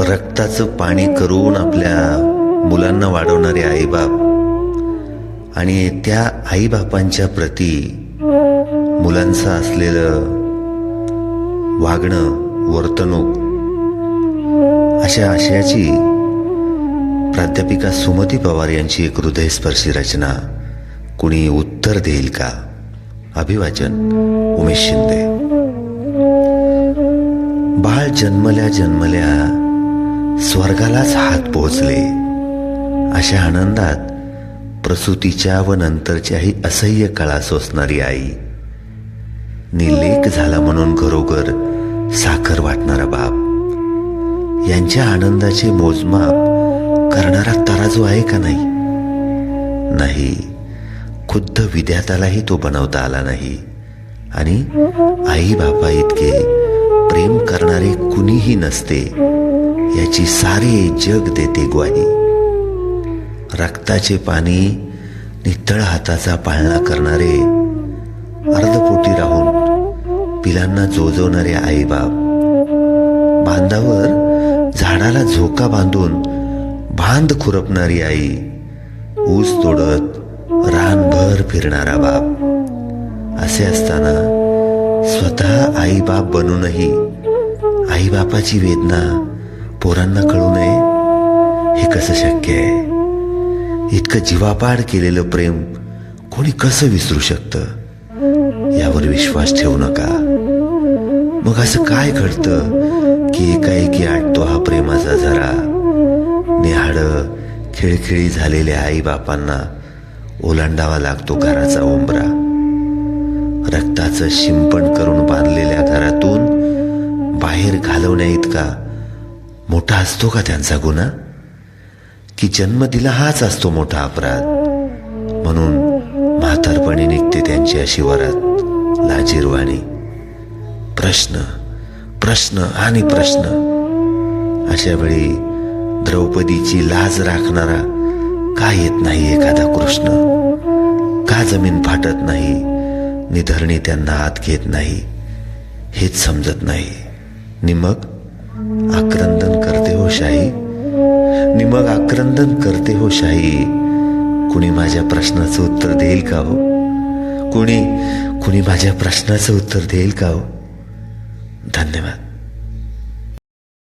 रक्ताचं पाणी करून आपल्या मुलांना वाढवणारे आईबाप आणि त्या आईबापांच्या प्रती मुलांचं असलेलं वागणं वर्तणूक अशा आशयाची प्राध्यापिका सुमती पवार यांची एक हृदयस्पर्शी रचना कुणी उत्तर देईल का? अभिवाचन उमेश शिंदे. बाळ जन्मल्या जन्मल्या स्वर्गालाच हात पोहोचले. अशा आनंदात प्रसूतीच्या व नंतरच्याही असह्य काळा सोसणारी आई. निलेख झाला म्हणून घरोघर साखर वाटणारा बाप. यांच्या आनंदाचे मोजमाप करणारा तराजू आहे का नाही? नाही. खुद्द विद्यातालाही तो बनवता आला नाही. आणि आई बापा इतके प्रेम करणारे कुणीही नसते. याची सारे जग देते ग्वाही रक्ताचे पाणी नितळ हाताचा पाळणा करणारे अर्धपोटी राहून पिलांना जोजवणारे आईबाप बांधावर झाडाला झोका बांधून बांध खुरपणारी आई ऊस तोडत रानभर फिरणारा बाप. असे असताना स्वतः आईबाप बनूनही आईबापाची वेदना पोरांना कळू नये? हे कसं शक्य आहे? इतकं जीवापाड केलेलं प्रेम कोणी कसं विसरू शकतं? यावर विश्वास ठेवू नका. मग असं काय घडतं की एकाएकी आटतो हा प्रेमाचा झरा? निहाड खिळखिळी झालेल्या आई बापांना ओलांडावा लागतो घराचा उंबरा रक्ताचं शिंपण करून बांधलेल्या घरातून बाहेर घालवण्या इतका मोठा असतो का त्यांचा गुन्हा? की जन्म दिला हाच असतो मोठा अपराध. म्हणून म्हातारपणी निघते त्यांची अशी वरात लाजीरवाणी. प्रश्न प्रश्न आणि प्रश्न. अशा वेळी द्रौपदीची लाज राखणारा का येत नाही एखादा कृष्ण? का जमीन फाटत नाही? निधरणी त्यांना आत घेत नाही. हेच समजत नाही. निमग आक्रंदन करते हो शाही. निमग आक्रंदन करते हो शाही. कुणी माझ्या प्रश्नाचं उत्तर देईल का हो? कुणी कुणी माझ्या प्रश्नाचं उत्तर देईल का हो? धन्यवाद.